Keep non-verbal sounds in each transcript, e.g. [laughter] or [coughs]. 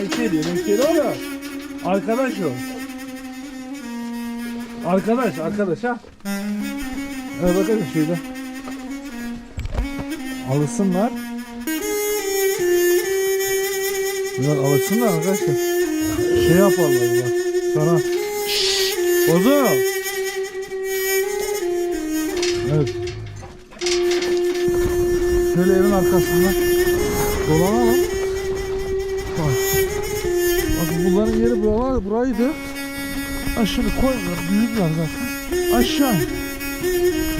Hemşeri, hemşeri o da. Arkadaş o. Arkadaş, arkadaş ha. Evet bakın şöyle. Alışsınlar. Bunlar alışsınlar arkadaşlar. Şey yaparlar bak. Sana. Bozu. Evet. Şöyle evin arkasından dolanalım. Bunların yeri buralar, buraydı. Şunu koymuyor. Büyükler zaten. Aşağı. in.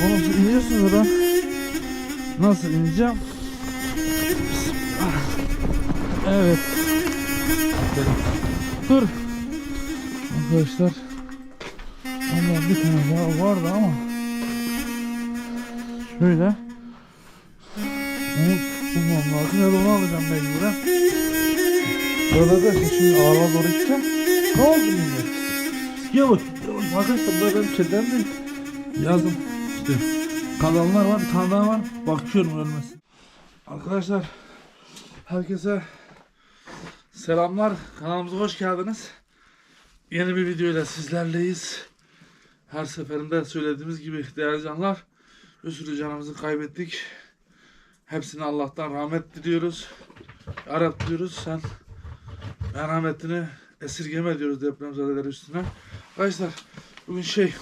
Oğlum siz iniyorsunuz da ben nasıl ineceğim? Evet. Dur. Arkadaşlar. Allah bir tane daha vardı ama. Şöyle. Onu bulmam lazım. Ya da onu alacağım mecburen. Burada da şimdi ağla doğru gideceğim. Ne oldu millet? Yavaş, yavaş. Arkadaşlar burada benim çetem değil. Yazdım. İşte kanallar var, bir tane daha var. Bakıyorum ölmesin. Arkadaşlar, herkese selamlar. Kanalımıza hoş geldiniz. Yeni bir videoyla sizlerleyiz. Her seferinde söylediğimiz gibi değerli canlar, bir sürü canımızı kaybettik. Hepsine Allah'tan rahmet diliyoruz. Arap diyoruz sen merhametini esirgeme diyoruz depremzedeler üstüne. Arkadaşlar bugün şey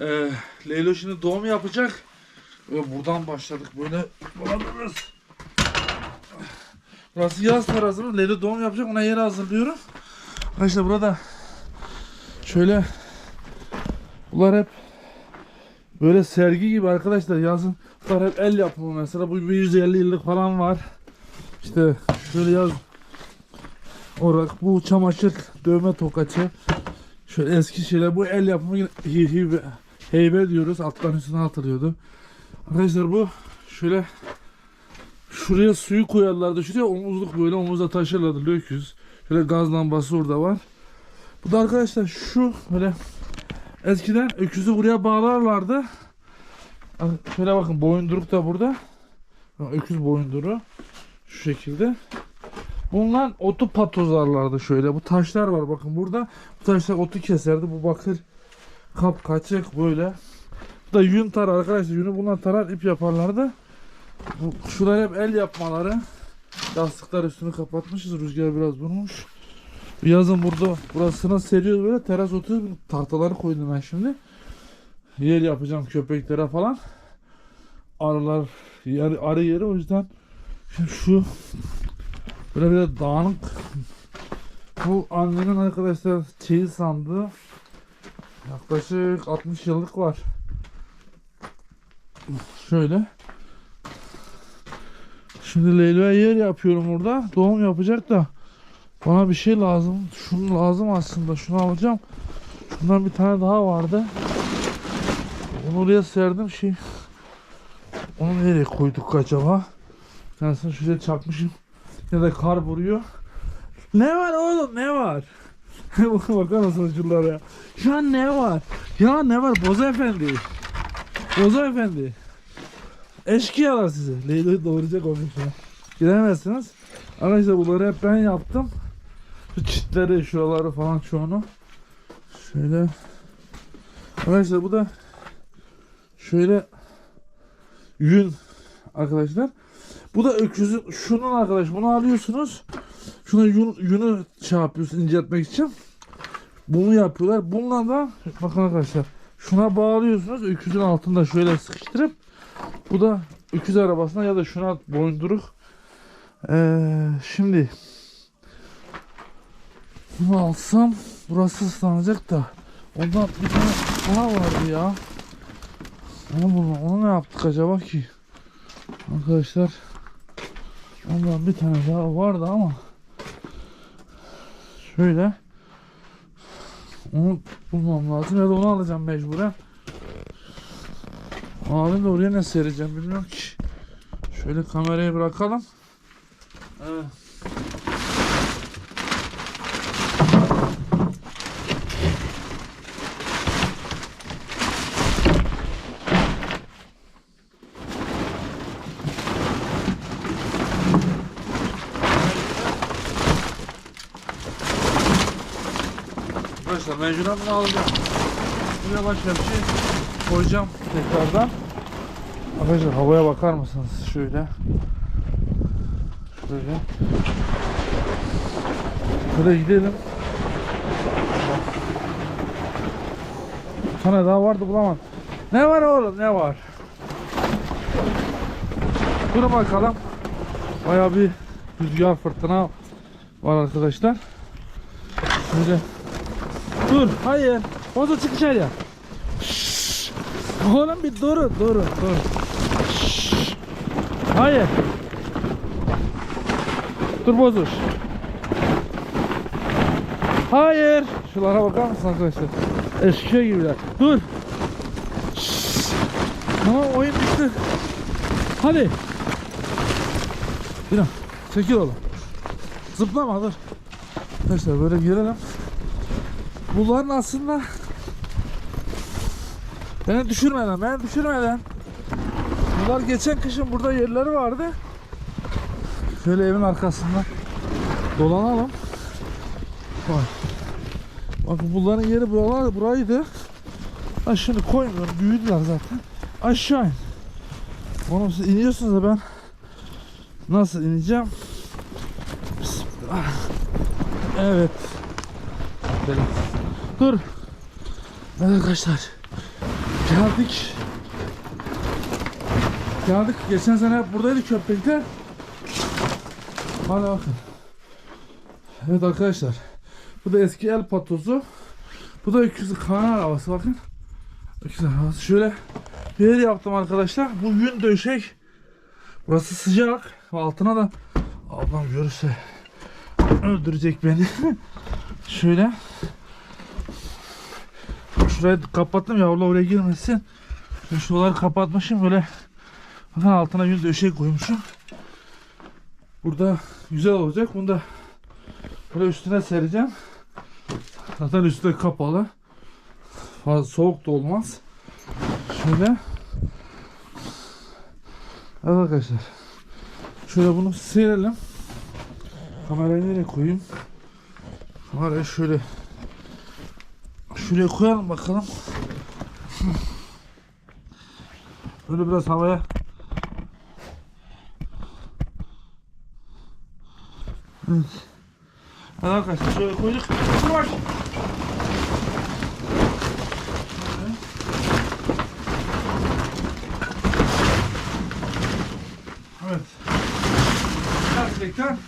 e, Leylo şimdi doğum yapacak. Ve buradan başladık böyle dolanırız. Burası yaz terası. Leylo doğum yapacak ona yer hazırlıyorum. Arkadaşlar burada şöyle bunlar hep böyle sergi gibi arkadaşlar yazın. Bunlar hep el yapımı mesela. Bu bir 150 yıllık falan var. İşte şöyle yaz olarak bu çamaşır dövme tokacı şöyle eski şeyler bu el yapımı hibe, heybe diyoruz. Alttan üstüne atılıyordu arkadaşlar bu şöyle şuraya suyu koyarlardı şuraya omuzluk böyle omuzda taşırlardı löküz. Şöyle gaz lambası orada var. Bu da arkadaşlar şu böyle eskiden öküzü buraya bağlarlardı. Şöyle bakın boyunduruk da burada. Öküz boyunduruğu şu şekilde Bunlar otu patozarlardı şöyle. Bu taşlar var bakın burada. Bu taşlar otu keserdi. Bu bakır kap kaçık böyle. Bu da yün tarar arkadaşlar. Yünü bunlar tarar ip yaparlardı. Bu, şular hep el yapmaları. Yastıklar üstünü kapatmışız. Rüzgar biraz vurmuş. Yazın burada burasına seriyoruz böyle. Teras oturuyoruz. Tahtaları koydum ben şimdi. Yer yapacağım köpeklere falan. Arılar yer, arı yeri o yüzden şu Böyle bir de dağınık. Bu annenin arkadaşlar çeyiz sandığı. Yaklaşık 60 yıllık var. Şöyle. Şimdi Leylo'ya yer yapıyorum burada. Doğum yapacak da bana bir şey lazım. Şunu lazım aslında. Şunu alacağım. Şundan bir tane daha vardı. Onu oraya serdim şey. Onu nereye koyduk acaba? Tanesini şuraya çakmışım ya da kar vuruyor. Ne var oğlum ne var? [laughs] Bakar mısınız şunlara? Şu an ne var? Ya ne var Boza Efendi? Boza Efendi. Eşkıyalar sizi. Leylo'yu doğuracak o gün sonra. Gidemezsiniz. Arkadaşlar bunları hep ben yaptım. Şu çitleri, şuraları falan çoğunu. Şöyle. Arkadaşlar bu da şöyle yün arkadaşlar. Bu da öküzün şunun arkadaş bunu alıyorsunuz. Şunu yün, yünü şey yapıyorsun inceltmek için. Bunu yapıyorlar. Bununla da bakın arkadaşlar şuna bağlıyorsunuz. Öküzün altında şöyle sıkıştırıp bu da öküz arabasına ya da şuna boyunduruk. Ee, şimdi bunu alsam burası ıslanacak da ondan bir tane daha vardı ya. Onu, bunu, onu ne yaptık acaba ki? Arkadaşlar Ondan bir tane daha vardı ama şöyle onu bulmam lazım ya da onu alacağım mecburen. Alayım da oraya ne sereceğim bilmiyorum ki. Şöyle kamerayı bırakalım. Evet. Arkadaşlar mecburen bunu alacağım. Buraya başka bir şey koyacağım tekrardan. Arkadaşlar havaya bakar mısınız? Şöyle. Şöyle. Şöyle gidelim. Bir tane daha vardı bulamadım. Ne var oğlum ne var? Dur bakalım. Baya bir rüzgar fırtına var arkadaşlar. Şöyle. Dur hayır. Bozu çık dışarıya. Oğlum bir durun durun dur. Şşş. Hayır. Dur bozuş. Hayır. Şulara bakar mısın arkadaşlar? Eşeğe gibiler. Dur. Tamam oyun bitti. Hadi. Yine çekil oğlum. Zıplama dur. Arkadaşlar böyle girelim. Bunların aslında beni düşürmeden, beni düşürmeden Bunlar geçen kışın burada yerleri vardı. Şöyle evin arkasından dolanalım. Bak. Bakın bunların yeri buralar, buraydı. Ha şimdi koymuyorum. Büyüdüler zaten. Aşağı in. Oğlum siz iniyorsunuz da ben nasıl ineceğim? Bismillah. Evet. Dur. Evet arkadaşlar. Geldik. Geldik. Geçen sene hep buradaydı köpekler. Hala bakın. Evet arkadaşlar. Bu da eski el patosu. Bu da öküzü kana arabası bakın. Öküz arabası. Şöyle bir yaptım arkadaşlar. Bu yün döşek. Burası sıcak. Altına da ablam görürse öldürecek beni. [laughs] Şöyle. Şurayı kapattım yavrular oraya girmesin. Şuraları kapatmışım böyle. Bakın altına yün döşek koymuşum. Burada güzel olacak. Bunu da böyle üstüne sereceğim. Zaten üstü kapalı. Fazla soğuk da olmaz. Şöyle. Evet arkadaşlar. Şöyle bunu serelim. Kamerayı nereye koyayım? Kamerayı şöyle şuraya koyalım bakalım. Böyle biraz havaya Evet. Evet arkadaşlar şöyle koyduk. Dur bak. Evet. Gerçekten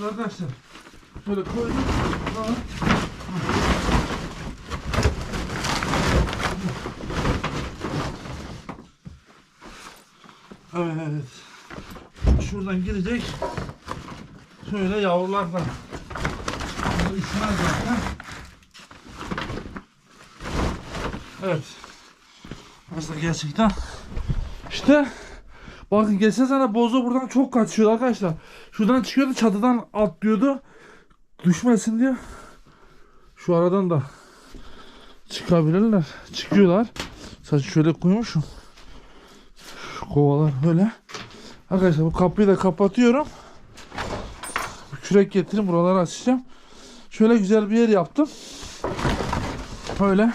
Evet arkadaşlar. Böyle koyduk. Tamam. Evet. Şuradan girecek. Şöyle yavrular da. Burada üşümez zaten. Evet. Aslında gerçekten işte bakın geçen sene bozo buradan çok kaçıyordu arkadaşlar. Şuradan çıkıyordu çatıdan atlıyordu. Düşmesin diye. Şu aradan da çıkabilirler. Çıkıyorlar. Sadece şöyle koymuşum. Şu kovalar böyle. Arkadaşlar bu kapıyı da kapatıyorum. Kürek getirin buraları açacağım. Şöyle güzel bir yer yaptım. Böyle.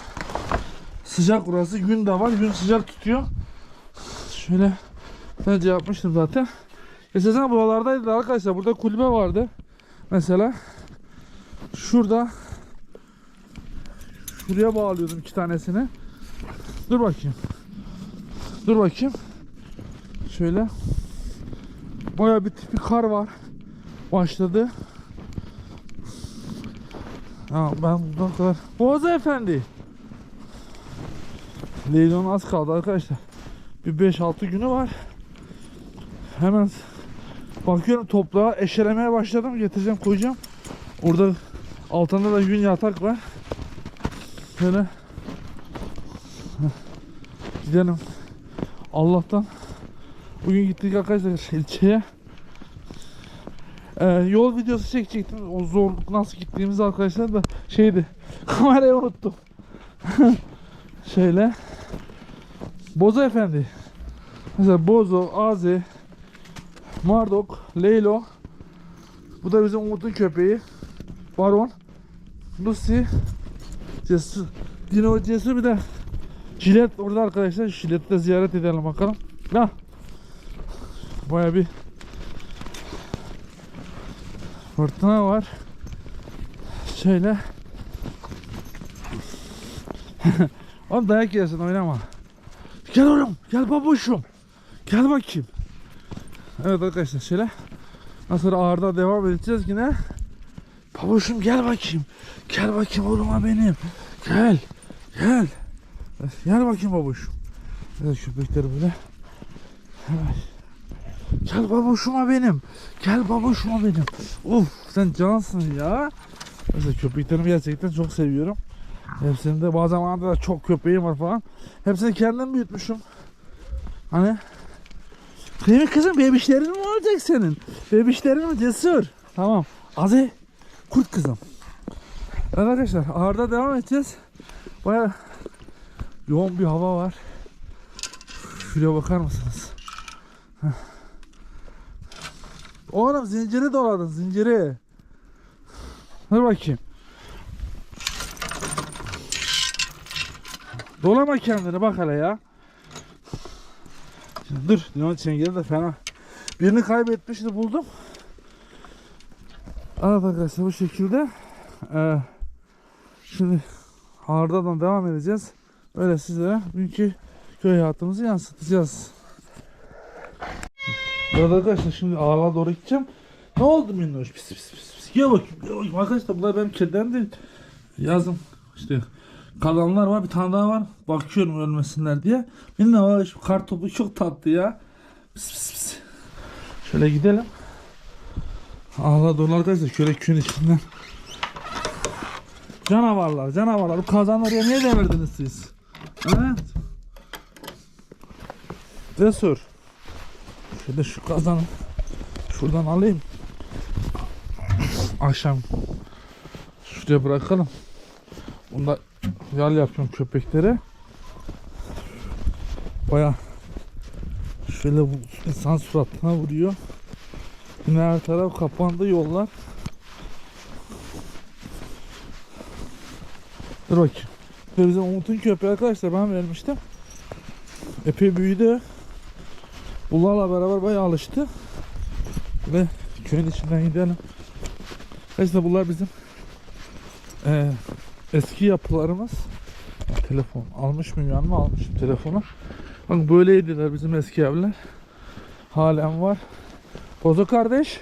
Sıcak burası. Gün de var. Gün sıcak tutuyor. Şöyle bence yapmıştım zaten. Esasında buralardaydı arkadaşlar. Burada kulübe vardı. Mesela şurada şuraya bağlıyordum iki tanesini. Dur bakayım. Dur bakayım. Şöyle. Baya bir tipi kar var. Başladı. Ha, ben buradan kadar. Boğaz Efendi. Leylon az kaldı arkadaşlar. Bir 5-6 günü var. Hemen bakıyorum toprağa eşelemeye başladım. Getireceğim koyacağım. Orada altında da yün yatak var. Böyle. Heh. Gidelim. Allah'tan bugün gittik arkadaşlar [laughs] ilçeye. Ee, yol videosu çekecektim. O zorluk nasıl gittiğimizi arkadaşlar da şeydi. [laughs] Kamerayı unuttum. [laughs] Şöyle. Bozo Efendi. Mesela Bozo, Azi, Mardok, Leylo. Bu da bizim Umut'un köpeği. Baron. Lucy. Cesur. Dino Cesur bir de Jilet orada arkadaşlar. Jilet'i de ziyaret edelim bakalım. Ha. Baya bir fırtına var. Şöyle. [laughs] Oğlum dayak yersin oynama. Gel oğlum. Gel babuşum. Gel bakayım. Evet arkadaşlar şöyle. Nasıl ağırda devam edeceğiz yine. Babuşum gel bakayım. Gel bakayım oğluma benim. Gel. Gel. Gel bakayım babuşum. Evet köpekler böyle. Evet. Gel babuşuma benim. Gel babuşuma benim. Of sen cansın ya. Mesela köpeklerimi gerçekten çok seviyorum. Hepsinin de bazı zamanlarda da çok köpeğim var falan. Hepsini kendim büyütmüşüm. Hani benim kızım bebişlerin mi olacak senin? Bebişlerin mi cesur? Tamam. Aze kurt kızım. Evet arkadaşlar ağırda devam edeceğiz. Baya yoğun bir hava var. Şuraya bakar mısınız? Oğlum zinciri doladın zinciri. Dur bakayım. Dolama kendini bak hele ya. Dur limon çengeli de fena. Birini kaybetmişti buldum. Evet arkadaşlar bu şekilde. Ee, şimdi Harda'dan devam edeceğiz. Öyle sizlere bugünkü köy hayatımızı yansıtacağız. Evet arkadaşlar şimdi ağla doğru gideceğim. Ne oldu minnoş? Pis pis pis pis. Gel bakayım. Gel bakayım. Arkadaşlar bunlar benim kedilerim değil. Yazın işte kalanlar var bir tane daha var. Bakıyorum ölmesinler diye. Minnoş şu kar çok tatlı ya. Pis pis pis. Şöyle gidelim. Ağla doğru arkadaşlar şöyle köyün içinden. Canavarlar canavarlar. Bu kazanları niye devirdiniz siz? Evet. Cesur. Şöyle şu kazanı şuradan alayım. Akşam şuraya bırakalım. Bunda yal yapıyorum köpeklere. Baya şöyle insan suratına vuruyor. Yine her taraf kapandı yollar. Dur bakayım. Bu bizim Umut'un köpeği arkadaşlar ben vermiştim. Epey büyüdü. Bunlarla beraber bayağı alıştı. Ve köyün içinden gidelim. İşte bunlar bizim eee, eski yapılarımız. Telefon almış mıyım yanıma almışım telefonu. Bak böyleydiler bizim eski evler. Halen var. Bozo kardeş.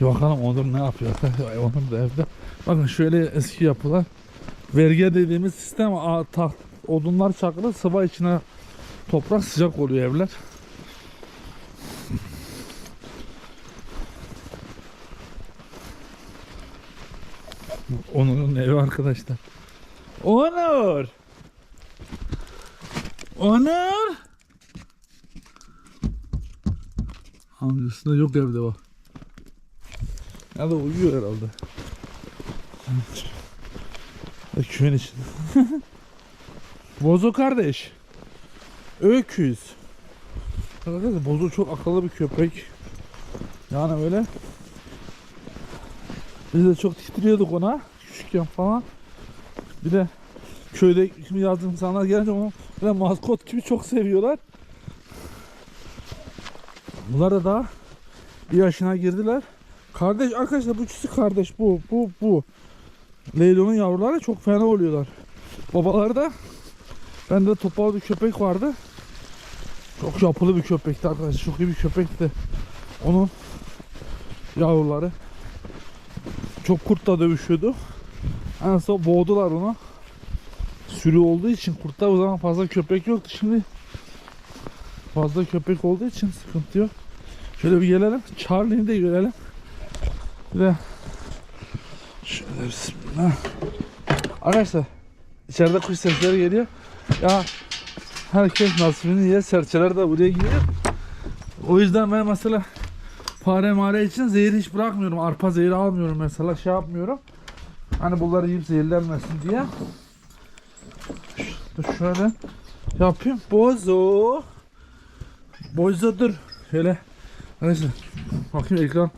Bir bakalım Onur ne yapıyor? [laughs] Onur da evde. Bakın şöyle eski yapılar. Verge dediğimiz sistem taht, odunlar çakılı sıva içine toprak sıcak oluyor evler. Evi arkadaşlar. Onur! Onur! Amcası da yok evde bak. Ya da uyuyor herhalde. Köyün içinde. [laughs] Bozo kardeş. Öküz. Arkadaşlar Bozo çok akıllı bir köpek. Yani öyle. Biz de çok titriyorduk ona küçükken falan. Bir de köyde yazdığı insanlar gelince onu böyle maskot gibi çok seviyorlar. Bunlar da daha bir yaşına girdiler. Kardeş arkadaşlar bu ikisi kardeş bu bu bu. Leylo'nun yavruları çok fena oluyorlar. Babaları da bende topal bir köpek vardı. Çok yapılı bir köpekti arkadaşlar. Çok iyi bir köpekti. Onun yavruları çok kurtla dövüşüyordu. En son boğdular onu. Sürü olduğu için kurtlar o zaman fazla köpek yoktu. Şimdi fazla köpek olduğu için sıkıntı yok. Şöyle bir gelelim. Charlie'ni de görelim. De şöyle bismillah. Arkadaşlar içeride kuş sesleri geliyor. Ya herkes nasibini yer. Serçeler de buraya gidiyor. O yüzden ben mesela fare mare için zehir hiç bırakmıyorum. Arpa zehri almıyorum mesela şey yapmıyorum. Hani bunları yiyip zehirlenmesin diye. Dur şöyle yapayım. Bozo. Bozo dur. Şöyle. Neyse. Bakayım ekran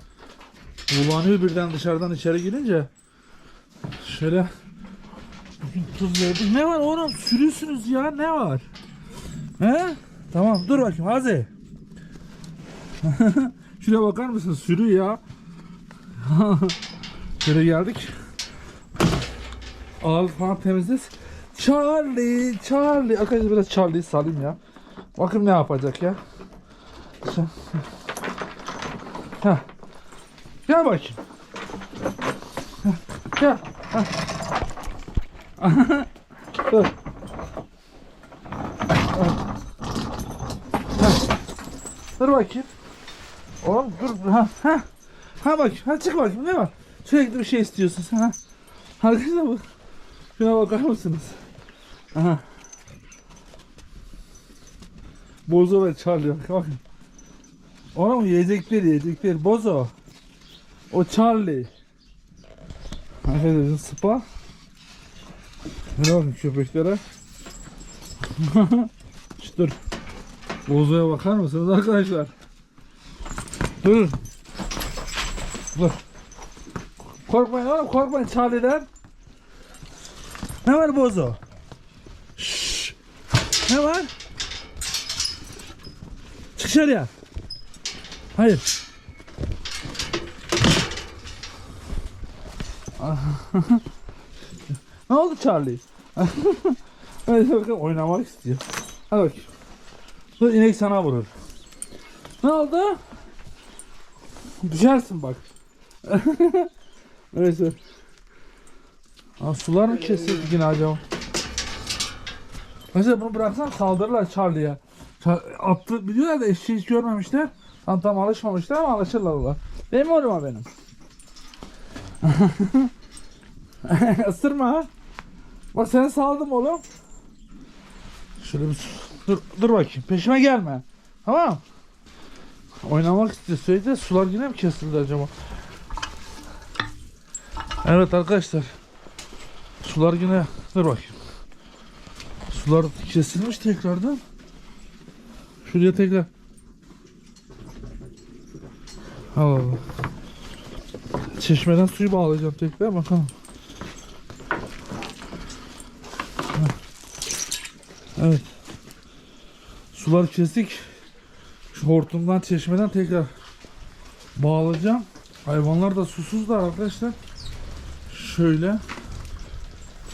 bulanıyor birden dışarıdan içeri girince. Şöyle Bugün tuz verdik. Ne var oğlum? Sürüsünüz ya. Ne var? He? Tamam dur bakayım Hazi. [laughs] Şuraya bakar mısın? Sürü ya. [laughs] Şöyle geldik. Ağırlık falan temizles. Charlie, Charlie. Arkadaşlar biraz Charlie'yi salayım ya. Bakın ne yapacak ya. Heh. Gel bakayım. Gel. [laughs] Dur. Dur bakayım. Oğlum dur. Ha, ha. Ha bak. Ha çık bakayım. Ne var? Sürekli bir şey istiyorsun sen ha. Arkadaşlar bu. Şuna bakar mısınız? Aha. Bozo Charlie bak bakın. Ona mı yiyecekler yiyecekler. Bozo. O Charlie. Arkadaşlar spa. Şuna bakın köpeklere. [laughs] Dur. Bozo'ya bakar mısınız arkadaşlar? Dur. Dur. Korkmayın oğlum korkmayın Charlie'den. Ne var Bozo? Şşş. Ne var? Çık dışarıya. Hayır. [laughs] ne oldu Charlie? [laughs] Hadi oynamak istiyor. Hadi bakayım. Dur inek sana vurur. Ne oldu? Düşersin bak. [laughs] Neyse. Aa, sular mı kesildi yine acaba? Mesela bunu bıraksan saldırırlar Charlie'ye. Çar- Attı biliyorlar da eşeği hiç görmemişler. Tam tam alışmamışlar ama alışırlar onlar. Mi oğlum benim? [laughs] Isırma ha. Bak seni saldım oğlum. Şöyle bir dur, dur bakayım. Peşime gelme. Tamam. Oynamak istiyor. Söyleyeceğiz. Sular yine mi kesildi acaba? Evet arkadaşlar. Sular yine dur bakayım. Sular kesilmiş tekrardan. Şuraya tekrar. Allah Allah. Çeşmeden suyu bağlayacağım tekrar bakalım. Evet. Sular kesik. Şu hortumdan çeşmeden tekrar bağlayacağım. Hayvanlar da susuzlar arkadaşlar. Şöyle.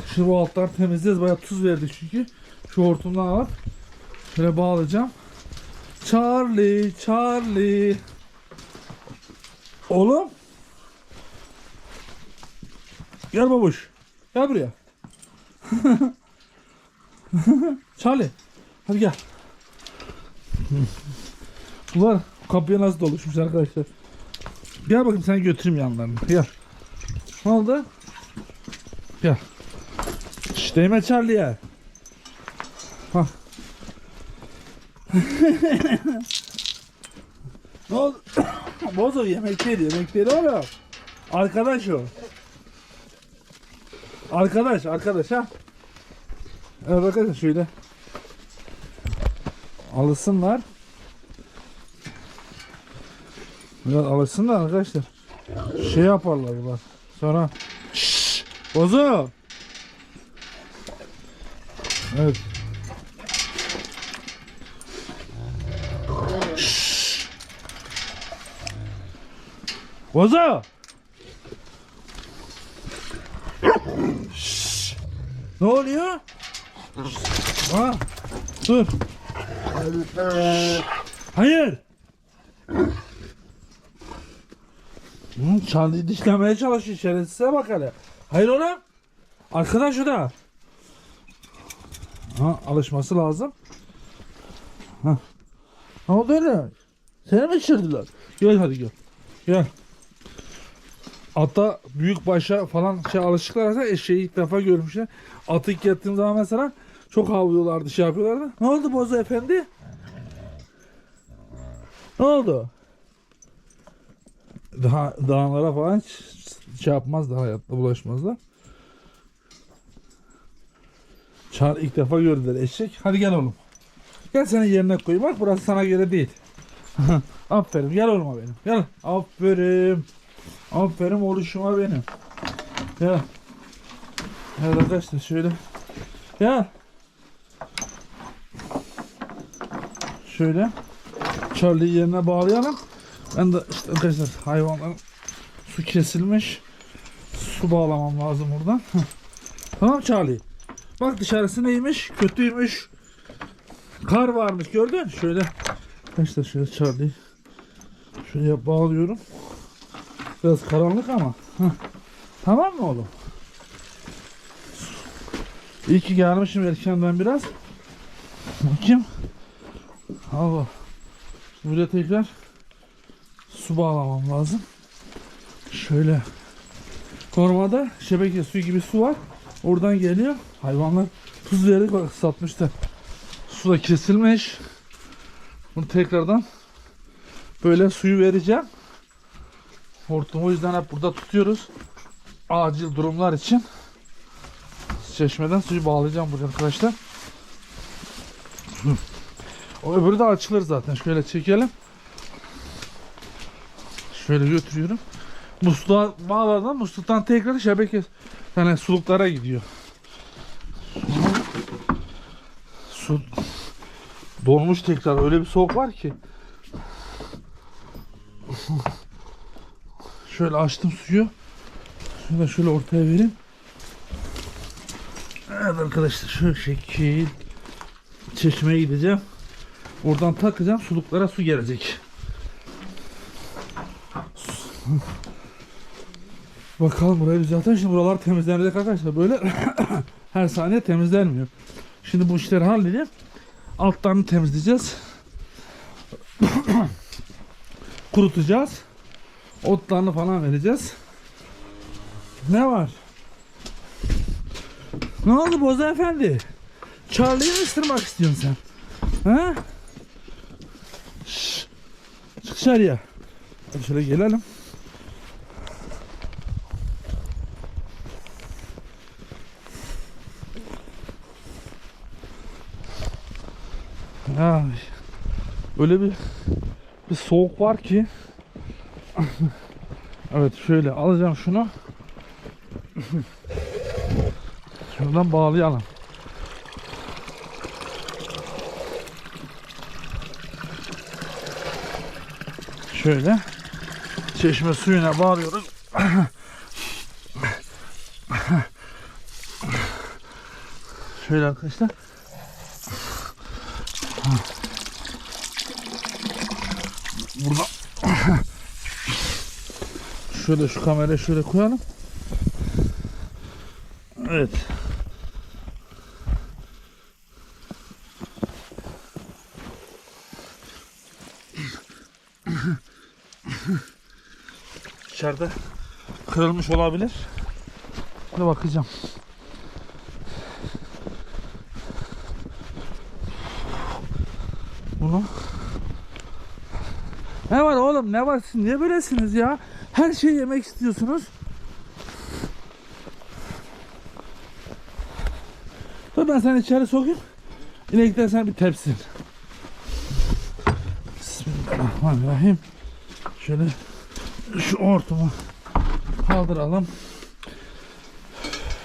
Şu bu altlar temizleyeceğiz. Bayağı tuz verdik çünkü. Şu hortumdan alıp şöyle bağlayacağım. Charlie, Charlie. Oğlum. Gel babuş. Gel buraya. [laughs] Charlie. Hadi gel. Bunlar kapıya nasıl doluşmuş arkadaşlar. Gel bakayım seni götüreyim yanlarına. Gel. Ne oldu? Gel. Şş, değme Charlie'ye. Hah. ne oldu? Bozo yemekleri yemekleri oğlum. Arkadaş o. Arkadaş arkadaş ha. Evet arkadaşlar şöyle. Alışsınlar. Biraz alışsınlar arkadaşlar. Şey yaparlar bunlar. Sonra Şşş, Bozo. Evet. Bozo. Ne oluyor? Ha, dur. Hayır. Hı, Charlie dişlemeye çalışıyor şerefsize bak hele. Hayır oğlum. Arkadaş o da. Ha, alışması lazım. Ha. Ne oldu öyle? Seni mi şişirdiler? Gel hadi gel. Gel. Ata büyük başa falan şey alışıklar mesela eşeği ilk defa görmüşler. Atı ilk zaman mesela Çok havlıyorlardı şey yapıyorlardı. Ne oldu Bozo efendi? Ne oldu? Daha dağlara falan şey yapmazlar hayatta bulaşmazlar. Çağır ilk defa gördüler eşek. Hadi gel oğlum. Gel seni yerine koy. Bak burası sana göre değil. [laughs] Aferin. Gel oğluma benim. Gel. Aferin. Aferin oluşuma benim. Gel. Evet arkadaşlar şöyle. Gel. Şöyle. Charlie'yi yerine bağlayalım. Ben de işte arkadaşlar hayvanların su kesilmiş. Su bağlamam lazım buradan. Tamam Charlie. Bak dışarısı neymiş? Kötüymüş. Kar varmış gördün? Şöyle arkadaşlar şöyle Charlie şuraya bağlıyorum. Biraz karanlık ama. Heh. Tamam mı oğlum? İyi ki gelmişim erkenden biraz. Bakayım. Allah. Buraya tekrar su bağlamam lazım. Şöyle. Normalde şebeke suyu gibi su var. Oradan geliyor. Hayvanlar tuz vererek bak satmışlar. Su da kesilmiş. Bunu tekrardan böyle suyu vereceğim. Hortumu o yüzden hep burada tutuyoruz. Acil durumlar için. Çeşmeden suyu bağlayacağım buraya arkadaşlar. O öbürü de açılır zaten. Şöyle çekelim. Şöyle götürüyorum. Musluğa bağladım. Musluktan tekrar şebeke yani suluklara gidiyor. Su donmuş tekrar. Öyle bir soğuk var ki. Şöyle açtım suyu. Şöyle şöyle ortaya vereyim. Evet arkadaşlar şu şekil çeşmeye gideceğim. Oradan takacağım suluklara su gelecek. Bakalım burayı düzeltelim. Şimdi buralar temizlenecek arkadaşlar. Böyle [coughs] her saniye temizlenmiyor. Şimdi bu işleri halledeyim. Altlarını temizleyeceğiz. [coughs] Kurutacağız. Otlarını falan vereceğiz. Ne var? Ne oldu Boza Efendi? Charlie'yi mi ısırmak istiyorsun sen? Ha? Şşş. Çık dışarıya. Şöyle gelelim. Ay. Öyle bir bir soğuk var ki. evet şöyle alacağım şunu. Şuradan bağlayalım. Şöyle çeşme suyuna bağlıyoruz. Şöyle arkadaşlar. Burada şöyle şu kamerayı şöyle koyalım. Evet. İçeride kırılmış olabilir. Hadi bakacağım. Ne var oğlum ne var siz niye böylesiniz ya? Her şeyi yemek istiyorsunuz. Dur ben seni içeri sokayım. İnekler sen bir tepsin. Bismillahirrahmanirrahim. Şöyle şu ortumu kaldıralım.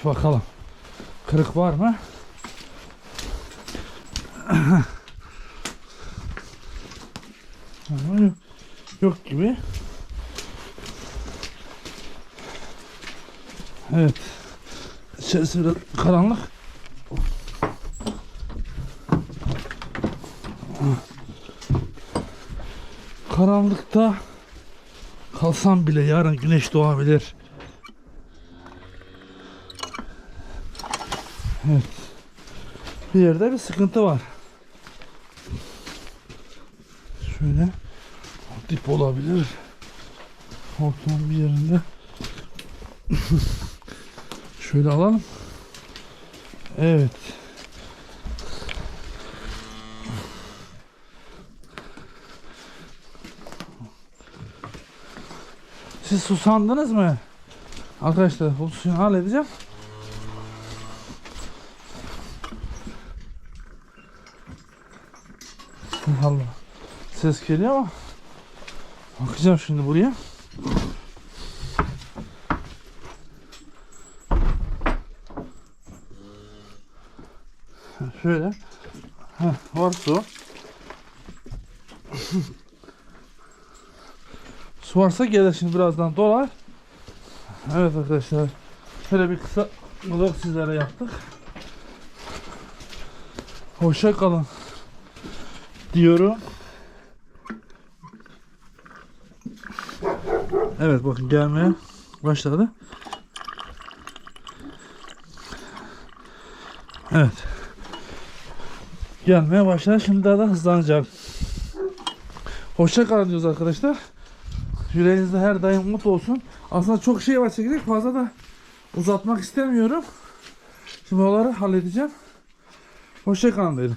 Bakalım. Kırık var mı? Ama yok, yok gibi. Evet. İçerisi biraz karanlık. Karanlıkta kalsam bile yarın güneş doğabilir. Evet. Bir yerde bir sıkıntı var. Şöyle dip olabilir. Hortumun bir yerinde. [laughs] Şöyle alalım. Evet. Siz susandınız mı? Arkadaşlar bu suyu halledeceğim. Allah. Ses geliyor ama bakacağım şimdi buraya. Şöyle. Heh, var su. su varsa gelir şimdi birazdan dolar. Evet arkadaşlar. Şöyle bir kısa vlog sizlere yaptık. Hoşça kalın. Diyorum. Evet bakın gelmeye başladı. Evet. Gelmeye başladı. Şimdi daha da hızlanacak. Hoşça kalın diyoruz arkadaşlar. Yüreğinizde her daim umut olsun. Aslında çok şey var çekecek. Fazla da uzatmak istemiyorum. Şimdi onları halledeceğim. Hoşça kalın derim.